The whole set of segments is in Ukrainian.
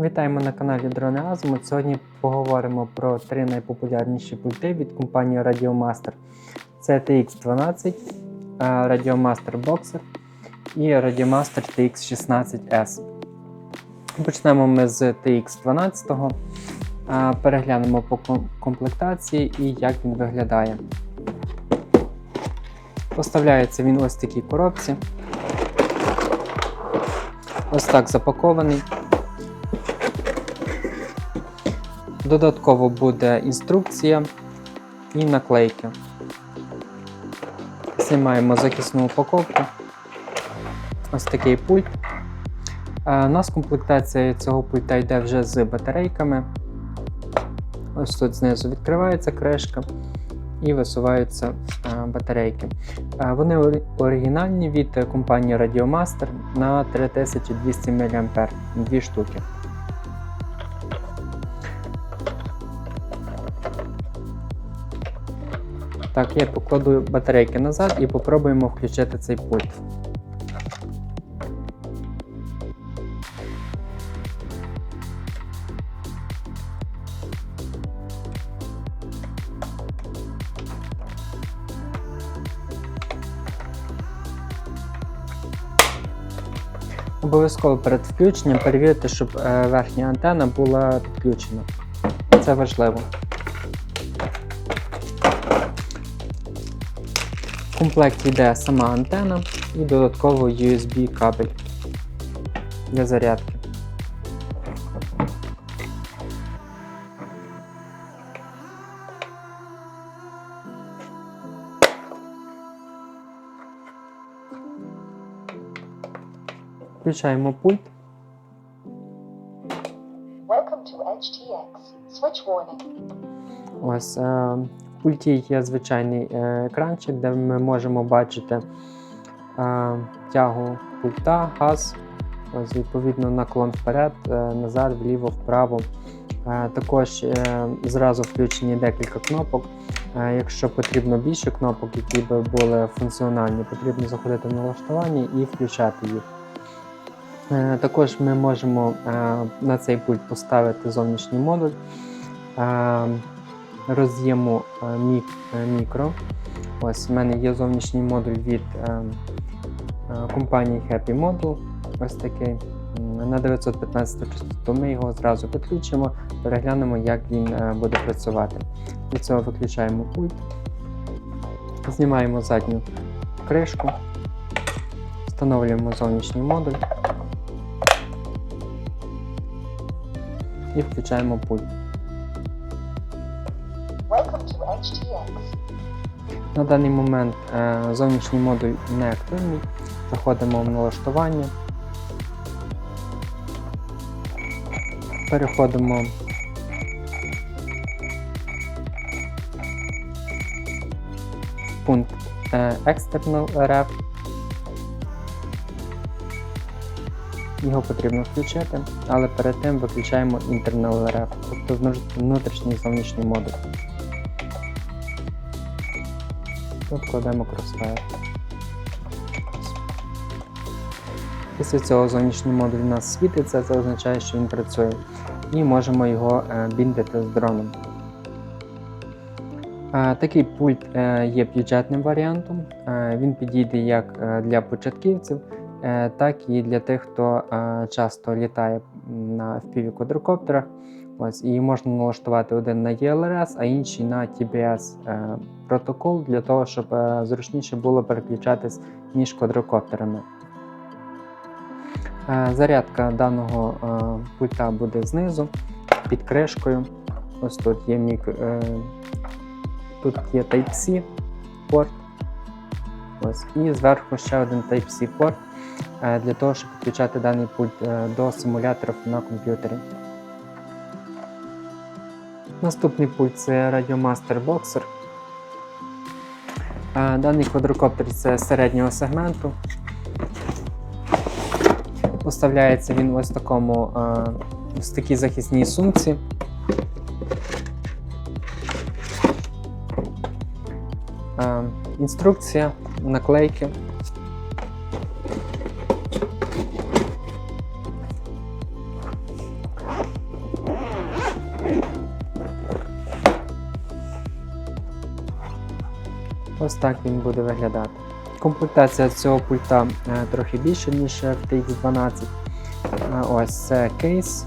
Вітаємо на каналі Дрони Азимут. Сьогодні поговоримо про три найпопулярніші пульти від компанії Radiomaster. Це TX12, е, Radiomaster Boxer і Radiomaster TX16S. Почнемо ми з TX12. е, Переглянемо по комплектації і як він виглядає. Поставляється він ось в такій коробці. Ось так запакований. Додатково буде інструкція і наклейки. Знімаємо захисну упаковку. Ось такий пульт. Е, У нас комплектація цього пульта йде вже з батарейками. Ось тут знизу відкривається кришка і висуваються е, батарейки. Е, Вони оригінальні від компанії Radiomaster на 3200 мА, дві штуки. Так, я покладу батарейки назад і попробуємо включити цей пульт. Обов'язково перед включенням перевірте, щоб е, верхня антена була підключена. Це важливо. Комплекті йде сама антена і додатково USB кабель для зарядки. Включаємо пульт. Welcome to HTX. Switch warning. Ось е, пульті є звичайний е, екранчик, де ми можемо бачити е, тягу пульта, газ, ось відповідно наклон вперед, е, назад, вліво, вправо. Також зразу включені декілька кнопок. Якщо потрібно більше кнопок, які би були функціональні, потрібно заходити в налаштування і включати їх. Також ми можемо на цей пульт поставити зовнішній модуль роз'єму е, е, мікро. Ось в мене є зовнішній модуль від е, компанії Happy Module. Ось такий на 915 частоту. Ми його зразу підключимо, переглянемо, як він буде працювати. Для цього виключаємо пульт, знімаємо задню кришку, встановлюємо зовнішній модуль і включаємо пульт. На даний момент е, зовнішній модуль не активний. Заходимо в налаштування. Переходимо в пункт е, External RF. Його потрібно включити, але перед тим виключаємо Internal RF, тобто внутрішній зовнішній модуль. Кладемо Crossfire. Після цього зовнішній модуль у нас світиться, це означає, що він працює. І можемо його е, біндити з дроном. Е, Такий пульт е, є бюджетним варіантом. Він підійде як для початківців, так і для тих, хто часто літає на FPV квадрокоптерах. Ось, і можна налаштувати один на ELRS, а інший на TBS е, протокол для того, щоб е, зручніше було переключатись між квадрокоптерами. Е, Зарядка даного пульта буде знизу під кришкою. Ось тут є мік... тут є Type-C порт. Ось, і зверху ще один Type-C порт для того, щоб підключати даний пульт до симуляторів на комп'ютері. Наступний пульт це Radiomaster Boxer. Даний квадрокоптер це середнього сегменту. Поставляється він ось в такому ось такій захисній сумці. Інструкція, наклейки. Ось так він буде виглядати. Комплектація цього пульта е, трохи більше, ніж в TX12. Е, Ось це кейс,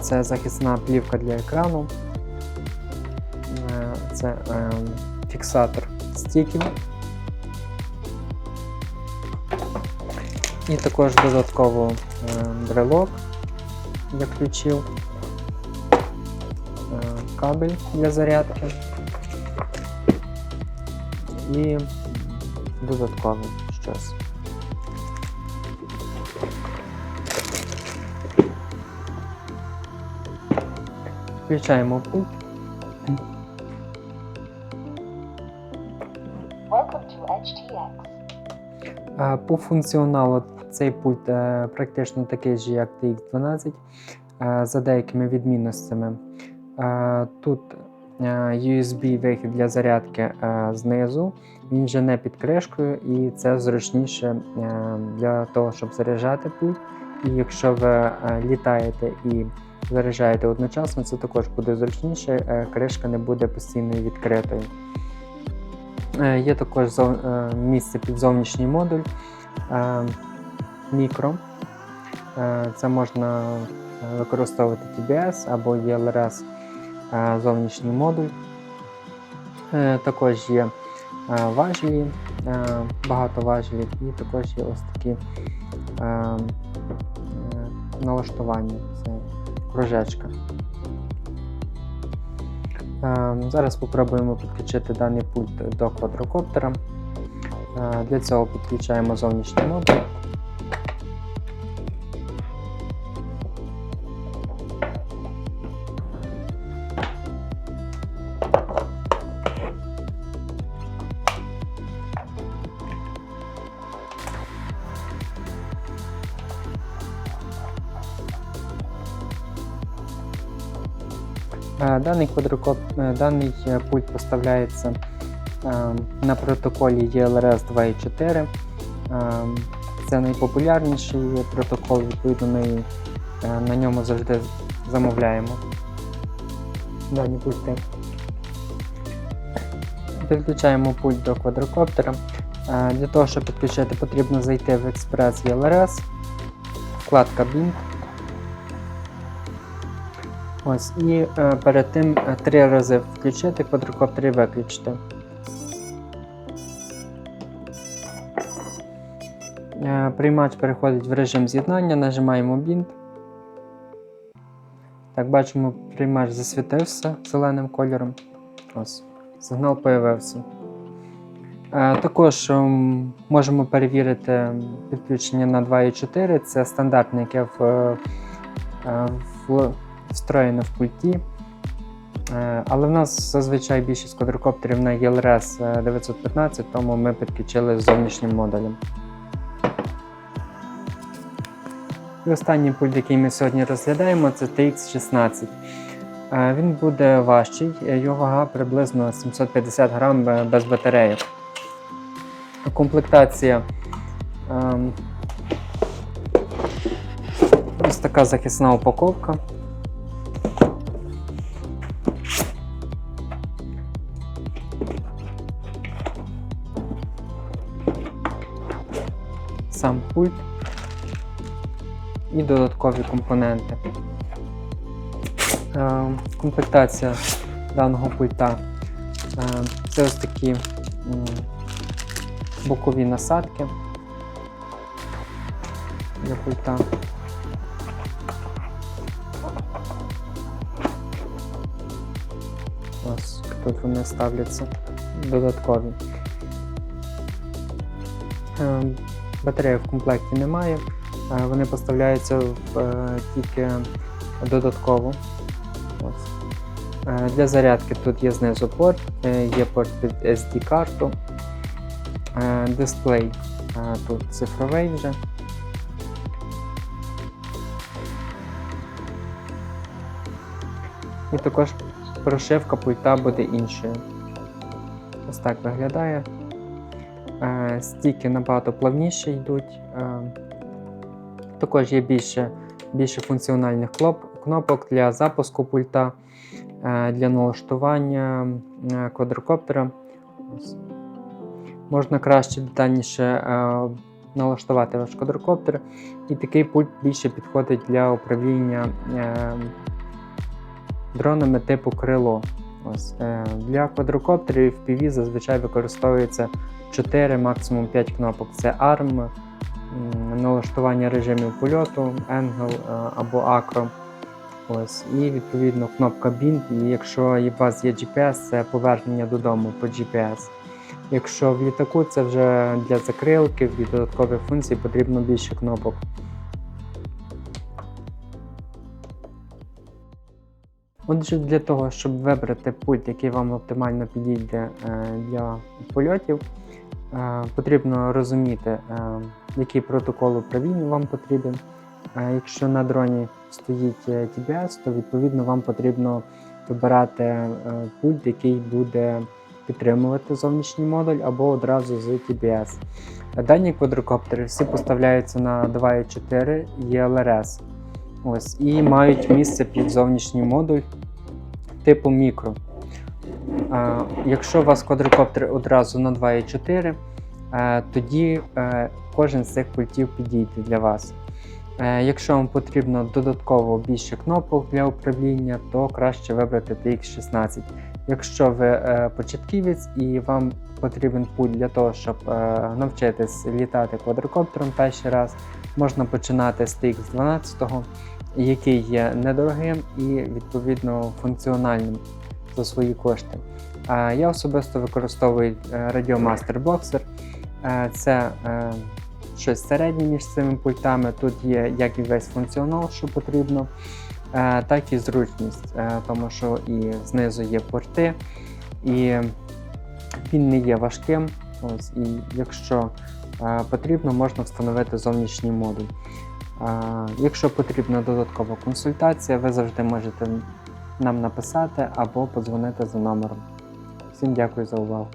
це захисна плівка для екрану, Е, це е, фіксатор стіків. І також додатково е, брелок для ключів, кабель для зарядки і додаткове щось. Включаємо пульт. По функціоналу цей пульт е, практично такий же, як TX12, е, за деякими відмінностями. Е, Тут USB-вихід для зарядки е, знизу, він вже не під кришкою, і це зручніше е, для того, щоб заряджати пульт. І якщо ви е, літаєте і заряджаєте одночасно, це також буде зручніше, е, кришка не буде постійно відкритою. Е, Є також е, місце під зовнішній модуль е, мікро. Е, Це можна е, використовувати TBS або ELRS е, зовнішній модуль. Е, Також є е, важелі, е, багато важелів, і також є ось такі е, е, налаштування. Це кружечка. Е, Зараз спробуємо підключити даний пульт до квадрокоптера. Е, Для цього підключаємо зовнішній модуль. Даний квадрокоп, е, даний е, пульт поставляється е, на протоколі ELRS 2.4. Е, Це найпопулярніший протокол, відповідно ми на ньому завжди замовляємо дані пульти. Підключаємо пульт до квадрокоптера. Для того, щоб підключити, потрібно зайти в Express ELRS, вкладка BIM. Ось, і е, перед тим е, три рази включити квадрокоптер і виключити. Е, приймач переходить в режим з'єднання, нажимаємо бінт. Так, бачимо, приймач засвітився зеленим кольором. Ось, сигнал появився. Е, також ем, можемо перевірити підключення на 2.4. Це стандартне, яке в, е, в встроєно в пульті. Е, Але в нас зазвичай більшість квадрокоптерів на ELRS 915, тому ми підключили з зовнішнім модулем. І останній пульт, який ми сьогодні розглядаємо, це TX16. Е, Він буде важчий, е, його вага приблизно 750 грам е, без батареї. Комплектація ем, ось така захисна упаковка. Сам пульт і додаткові компоненти. Е, Комплектація даного пульта е, це ось такі бокові насадки для пульта. Ось тут вони ставляться додаткові. Батареї в комплекті немає, е, вони поставляються е, тільки додатково. Е, Для зарядки тут є знизу порт, є порт під SD-карту, дисплей тут цифровий вже. І також прошивка пульта буде іншою. Ось так виглядає. Е, Стіки набагато плавніше йдуть. Е, Також є більше, більше функціональних кнопок для запуску пульта, е, для налаштування квадрокоптера. Можна краще детальніше налаштувати ваш квадрокоптер. І такий пульт більше підходить для управління дронами типу крило. Ось, для квадрокоптерів FPV зазвичай використовується 4, максимум 5 кнопок. Це ARM, налаштування режимів польоту, Angle е, або Acro. Ось, і відповідно кнопка BIND, і якщо у вас є GPS, це повернення додому по GPS. Якщо в літаку це вже для закрилки, для додаткових функцій потрібно більше кнопок. Отже, для того, щоб вибрати пульт, який вам оптимально підійде е, для польотів, потрібно розуміти, е, який протокол управління вам потрібен. Е, Якщо на дроні стоїть е, TBS, то відповідно вам потрібно вибирати е, пульт, який буде підтримувати зовнішній модуль або одразу з TBS. Е, Дані квадрокоптери всі поставляються на 2.4 ELRS. І мають місце під зовнішній модуль типу мікро. Якщо у вас квадрокоптер одразу на 2.4, е, тоді е, кожен з цих пультів підійде для вас. Е, Якщо вам потрібно додатково більше кнопок для управління, то краще вибрати TX16. Якщо ви початківець і вам потрібен пульт для того, щоб навчитись літати квадрокоптером перший раз, можна починати з TX12, який є недорогим і відповідно функціональним за свої кошти. Е, Я особисто використовую е, Radiomaster Boxer. Е, Це щось середнє між цими пультами. Тут є як і весь функціонал, що потрібно, так і зручність, тому що і знизу є порти, і він не є важким. Ось, і якщо потрібно, можна встановити зовнішній модуль. Якщо потрібна додаткова консультація, ви завжди можете нам написати або подзвонити за номером. Всім дякую за увагу.